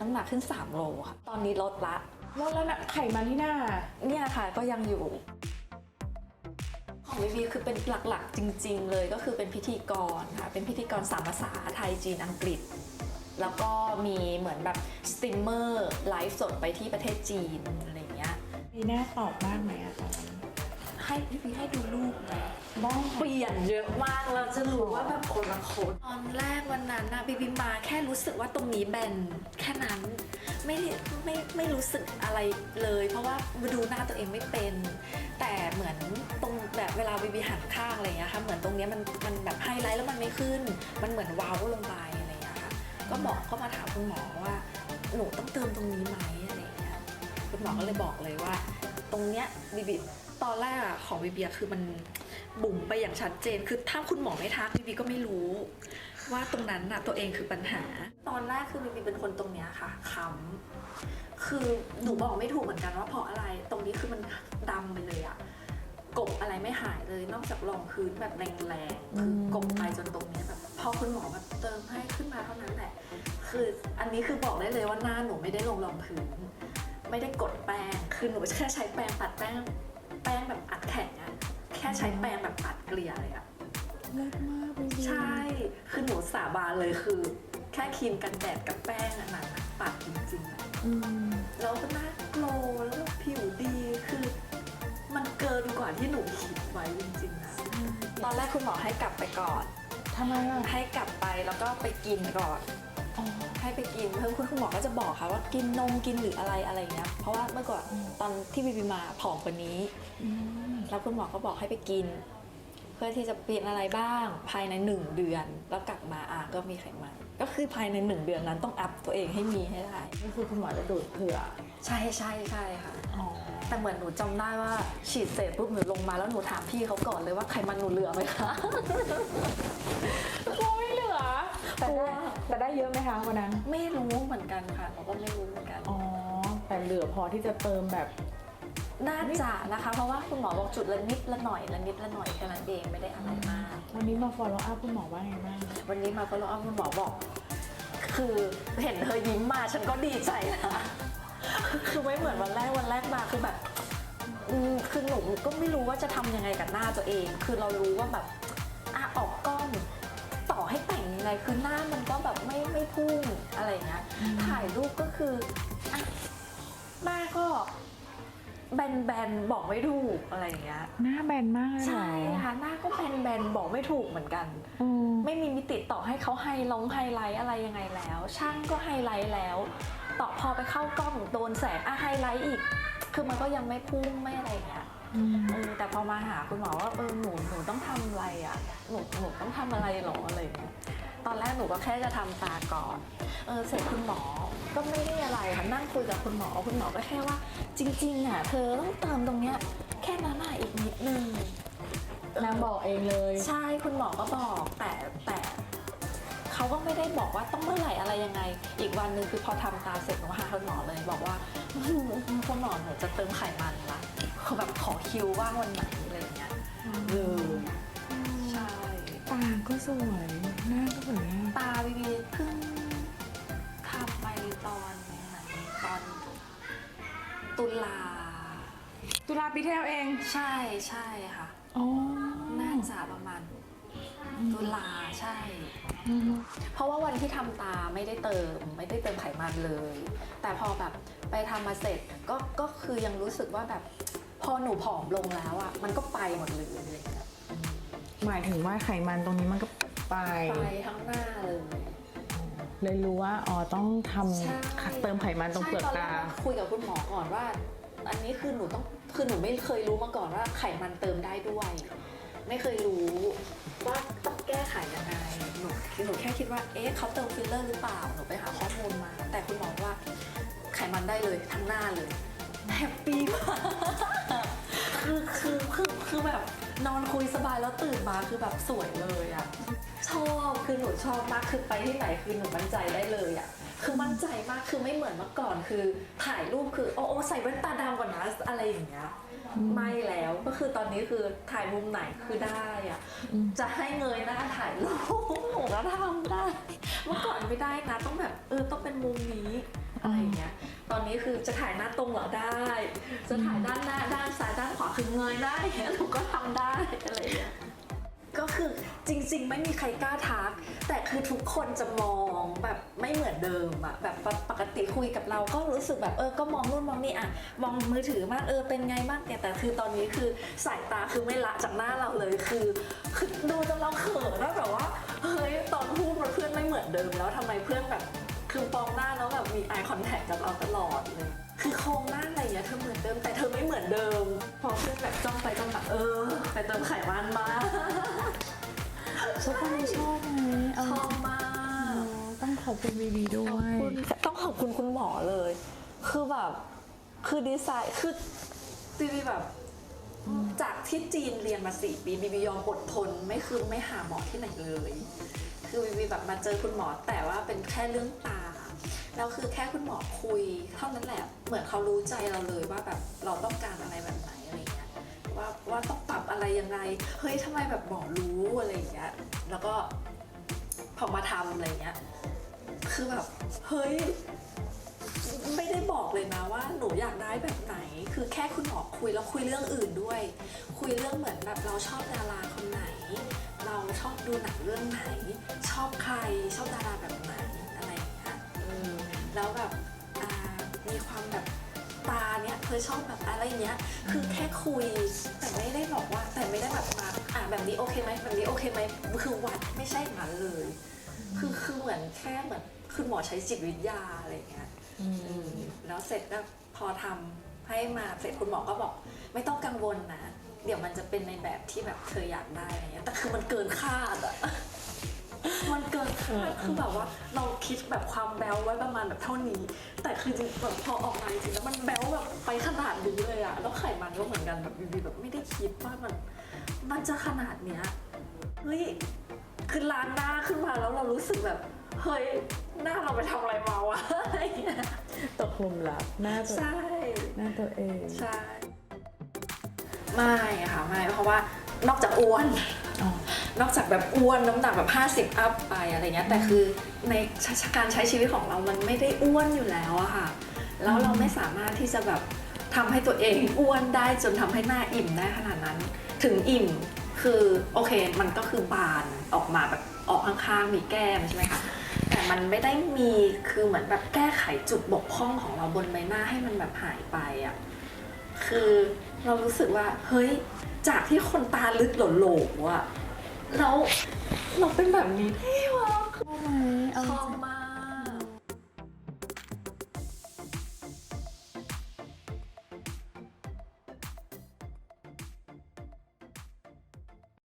น้ำหนักขึ้น 3 โลค่ะ ตอนนี้ลดละ แล้วแล้วนะไขมันที่หน้า เนี่ยค่ะก็ยังอยู่ ของวิวีคือเป็นหลักๆจริง ๆ เลยก็คือเป็นพิธีกรค่ะ เป็นพิธีกรสามภาษาไทยจีนอังกฤษ แล้วก็มีเหมือนแบบสตรีมเมอร์ไลฟ์สดไปที่ประเทศจีนอะไรอย่างเงี้ย มีหน้าตอบมากไหมอะตอนนั้น ให้พี่พีให้ดูรูปนะบ้องเปลี่ยนเยอะมากเราจะรู้ว่าแบบคนละคนตอนแรกวันนั้นนะบีบีมาแค่รู้สึกว่าตรงนี้แบนแค่นั้น ไม่ไม่ไม่รู้สึกอะไรเลย เพราะว่าดูหน้าตัวเองไม่เป็น แต่เหมือนตรงแบบเวลาบีบีหันข้างอะไรอย่างเงี้ยค่ะเหมือนตรงเนี้ยมันมันแบบไฮไลท์แล้วมันไม่ขึ้น มันเหมือนว้าลงไปอะไรอย่างเงี้ยค่ะก็บอกเข้ามาถามคุณหมอว่าหนูต้องเติมตรงนี้ไหมอะไรอย่างเงี้ยคุณหมอก็เลยบอกเลยว่า ตรงเนี้ยบีบี ตอนแรกอะของบีบีอะคือมันบุ๋มไปอย่างชัดเจน คือถ้าคุณหมอไม่ทักบีบีก็ไม่รู้ ว่าตรงนั้นน่ะตัวเองคือปัญหา ตอนแรกคือบีบีเป็นคนตรงเนี้ยค่ะค้ำคือหนูบอกไม่ถูกเหมือนกันว่าเพราะอะไร ตรงนี้คือมันดำไปเลยอะกบอะไรไม่หายเลยนอกจากรองพื้นแบบแรงๆคือกบไปจนตรงเนี้ยแบบพอคุณหมอแบบเติมให้ขึ้นมาเท่านั้นแหละ คืออันนี้คือบอกได้เลยว่าหน้าหนูไม่ได้ลงรองพื้น ไม่ได้กดแป้งคือหนูแค่ใช้แป้งปัดแป้ง แป้งแบบอัดแข็งอะแค่ใช้แป้งแบบปัดเกลี่ยเลยอะเลิศมากพี่บีใช่ คือหนูสาบานเลยคือ แค่ครีมกันแดดกับแป้งอันนั้นอะปัดจริงๆอะอืมแล้วก็หน้าโกลว์แล้วก็ผิวดีคือ มันเกินกว่าที่หนูคิดไว้จริงๆนะตอนแรกคุณหมอให้กลับไปก่อน ทำไมอะให้กลับไปแล้วก็ไปกินก่อนอ๋อให้ ไปกินเพิ่มคุณคุณหมอก็จะบอกค่ะว่ากินนมกินหรืออะไรอะไรเงี้ยเพราะว่าเมื่อก่อนตอนที่บีบีมาผอมกว่านี้อืมแล้วคุณหมอก็บอกให้ไปกิน เพื่อที่จะเปลี่ยนอะไรบ้างภายในหนึ่งเดือน แล้วกลับมาอะก็มีไขมันก็คือภายในหนึ่งเดือนนั้นต้องอัพตัวเองให้มีให้ได้นี่คือคุณหมอจะดูดเผื่อ ใช่ใช่ใช่ค่ะอ๋อแต่เหมือนหนูจำได้ว่าฉีดเสร็จปุ๊บหนูลงมาแล้วหนูถามพี่เขาก่อนเลยว่าไขมันหนูเหลือไหมคะ กลัวไม่เหลือ แต่ได้แต่ได้เยอะไหมคะวันนั้น ไม่รู้เหมือนกันค่ะหนูก็ไม่รู้เหมือนกัน อ๋อ แต่เหลือพอที่จะเติมแบบน่าจะนะคะ เพราะว่าคุณหมอบอกจุดละนิดละหน่อยละนิดละหน่อยแค่นั้นเองไม่ได้อะไรมาก วันนี้มา follow up คุณหมอว่าไงบ้างวันนี้มาก็รอคุณหมอบอก คือเห็นเธอยิ้มมาฉันก็ดีใจนะคือไม่เหมือนวันแรกวันแรกมาคือแบบอืมคือหนูก็ไม่รู้ว่าจะทำยังไงกับหน้าตัวเอง คือเรารู้ว่าแบบ คือหน้ามันก็แบบไม่ไม่พุ่งอะไรอย่างเงี้ยถ่ายรูปก็คืออะหน้าก็แบนๆบอกไม่ถูกอะไรอย่างเงี้ยหน้าแบนมากเลยเหรอใช่ค่ะหน้าก็แบนๆบอกไม่ถูกเหมือนกัน อืมไม่มีมิติต่อให้เขาไฮลงไฮไลท์อะไรยังไงแล้ว ช่างก็ไฮไลท์แล้ว ต่อพอไปเข้ากล้องโดนแสงอะไฮไลท์อีก คือมันก็ยังไม่พุ่งไม่อะไรอย่างเงี้ยอืมเออแต่พอมาหาคุณหมอว่าเออหนูหนูต้องทำอะไรอะหนูหนูต้องทำอะไรหรออะไรอย่างเงี้ย ตอนแรกหนูก็แค่จะทำตาก่อน เออเสร็จคุณหมอก็ไม่ได้อะไรค่ะนั่งคุยกับคุณหมอ คุณหมอก็แค่ว่า จริงๆอะเธอต้องเติมตรงเนี้ยแค่นั้นอะอีกนิดนึงนางบอกเองเลย ใช่คุณหมอก็บอกแต่แต่เขาก็ไม่ได้บอกว่าต้องเมื่อไหร่อะไรยังไง อีกวันหนึ่งคือพอทำตาเสร็จหนูหาคุณหมอเลยบอกว่าคุณหมอหนูจะเติมไขมันละเขาแบบขอคิวว่างวันไหนอะไรอย่างเงี้ยเออใช่ ตาก็สวย หน้าก็สวยมากตาบีบีเพิ่งทำไปตอนไหนตอนตุลา ตุลาปีที่แล้วเอง ใช่ใช่ค่ะอ๋อน่าจะประมาณตุลาใช่อืมเพราะว่าวันที่ทำตาไม่ได้เติม ไม่ได้เติมไขมันเลย แต่พอแบบไปทำมาเสร็จก็ก็คือยังรู้สึกว่าแบบ พอหนูผอมลงแล้วอะมันก็ไปหมดเลยอะไรอย่างเงี้ย หมายถึงว่าไขมันตรงนี้มันก็ไปไปทั้งหน้าเลย เลยรู้ว่าอ๋อต้องทใช่ำเติมไขมันตรงเปลือกใช่ตา นแรคุยกับคุณหมอก่อนว่า อันนี้คือหนูต้องคือหนูไม่เคยรู้มาก่อนว่าไขมันเติมได้ด้วย ไม่เคยรู้ว่าต้องแก้ไขยังไงหนูคือหนูแค่คิดว่าเอ๊ะเขาเติมฟิลเลอร์หรือเปล่าหนูไปหาข้อมูลมา แต่คุณหมอว่าไขมันได้เลยทั้งหน้าเลยแฮปปี้มาก นอนคุยสบายแล้วตื่นมาคือแบบสวยเลยอะชอบคือหนูชอบมากคือไปที่ไหนคือหนูมั่นใจได้เลยอะคือมั่นใจมากคือไม่เหมือนเมื่อก่อนคือ ถ่ายรูปคือโอ้โอ้ใส่แว่นตาดำก่อนนะอะไรอย่างเงี้ยไม่แล้วก็คือตอนนี้คือถ่ายมุมไหนคือได้อะจะให้เงยหน้าถ่ายรูปหนูก็ทำได้ เมื่อก่อนไม่ได้นะต้องแบบเออต้องเป็นมุมนี้ อะไรอย่างเงี้ย ตอนนี้คือจะถ่ายหน้าตรงเหรอได้ จะถ่ายด้านหน้าด้านซ้ายด้านขวาคือเงยได้หนูก็ทำได้อะไรอย่างเงี้ยก็คือจริง ๆ ไม่มีใครกล้าทัก แต่คือทุกคนจะมองแบบไม่เหมือนเดิมอะแบบปกติคุยกับเราก็รู้สึกแบบเออก็มองนู่นมองนี่อะมองมือถือมากเออเป็นไงบ้างเนี่ยแต่คือตอนนี้คือสายตาคือไม่ละจากหน้าเราเลยคือคือดูจนเราเขินแล้วแบบว่าเฮ้ยตอนพูดมันเพื่อนไม่เหมือนเดิมแล้วทำไมเพื่อนแบบ คือมองหน้าแล้วแบบมี eye contact กับเราตลอดเลย คือโครงหน้าอะไรอย่างเงี้ยเธอเหมือนเดิมแต่เธอไม่เหมือนเดิม พอเพื่อนแบบจ้องไปจ้องมาเออ ไปเติมไขมันมาทุกคนชอบไหมเอาชอบมาอ๋อกต้องขอบคุณวีวีด้ขวอบยคุณต้องขอบคุณคุณหมอเลย คือแบบ คือดีไซน์ คือบีบีแบบ จากที่จีนเรียนมาสี่ปีบีบียอมอดทนไม่คือไม่หาหมอที่ไหนเลย คือบีบีแบบมาเจอคุณหมอแต่ว่าเป็นแค่เรื่องตาแล้วคือแค่คุณหมอคุยเท่านั้นแหละเหมือนเขารู้ใจเราเลยว่าแบบเราต้องการอะไรแบบไหนอะไรเงี้ยว่าว่าต้องปรับอะไรยังไงเฮ้ยทำไมแบบหมอรู้อะไรเงี้ยแล้วก็พอมาทำอะไรเงี้ยคือแบบเฮ้ย ไม่ได้บอกเลยนะว่าหนูอยากได้แบบไหน คือแค่คุณหมอคุยแล้วคุยเรื่องอื่นด้วย คุยเรื่องเหมือนแบบเราชอบดาราคนไหน เราชอบดูหนังเรื่องไหน ชอบใครชอบดาราแบบไหนอะไรอย่างเงี้ยเออแล้วแบบอ่ามีความแบบตาเนี้ยเธอชอบแบบอะไรเงี้ย คือแค่คุยแต่ไม่ได้บอกว่าแต่ไม่ได้แบบมาอะแบบนี้โอเคไหมแบบนี้โอเคไหมคือวัดไม่ใช่อย่างนั้นเลย คือคือเหมือนแค่เหมือนคุณหมอใช้จิตวิทยาอะไรอย่างเงี้ยอืมอืม แล้วเสร็จก็พอทำให้มาเสร็จคุณหมอก็บอก ไม่ต้องกังวลนะ เดี๋ยวมันจะเป็นในแบบที่แบบเธออยากได้อะไรเงี้ยแต่คือมันเกินคาดอะมันเกินคาดคือแบบว่าเราคิดแบบความแบลไว้ประมาณแบบเท่านี้ แต่คือจริงๆแบบพอออกมาจริงๆแล้วมันแบลแบบไปขนาดนี้เลยอะแล้วไขมันก็เหมือนกันแบบบีบีแบบไม่ได้คิดว่ามันมันจะขนาดเนี้ยเฮ้ยคือล้านหน้าขึ้นมาแล้วเรารู้สึกแบบ เฮ้ยหน้าเราไปทำอะไรมาวะอะไรเงี้ยตกหลุมรักหน้าตัวใช่ หน้าตัวเอง ใช่ ไม่ค่ะไม่เพราะว่านอกจากอ้วน อ๋อ นอกจากแบบอ้วนน้ำหนักแบบ 50 อัพไปอะไรเงี้ยแต่คือในการใช้ชีวิตของเรามันไม่ได้อ้วนอยู่แล้วอะค่ะ แล้วเราไม่สามารถที่จะแบบทำให้ตัวเองอ้วนได้จนทำให้หน้าอิ่มได้ขนาดนั้น ถึงอิ่ม คือโอเคมันก็คือบานออกมาแบบออกข้างๆมีแก้มใช่ไหมคะแต่มันไม่ได้มีคือเหมือนแบบแก้ไขจุดบกพร่องของเราบนใบหน้าให้มันแบบหายไปอะคือเรารู้สึกว่าเฮ้ยจากที่คนตาลึกโหลๆอะแล้วเราเป็นแบบนี้ได้วะชอบไหมเอาชอบม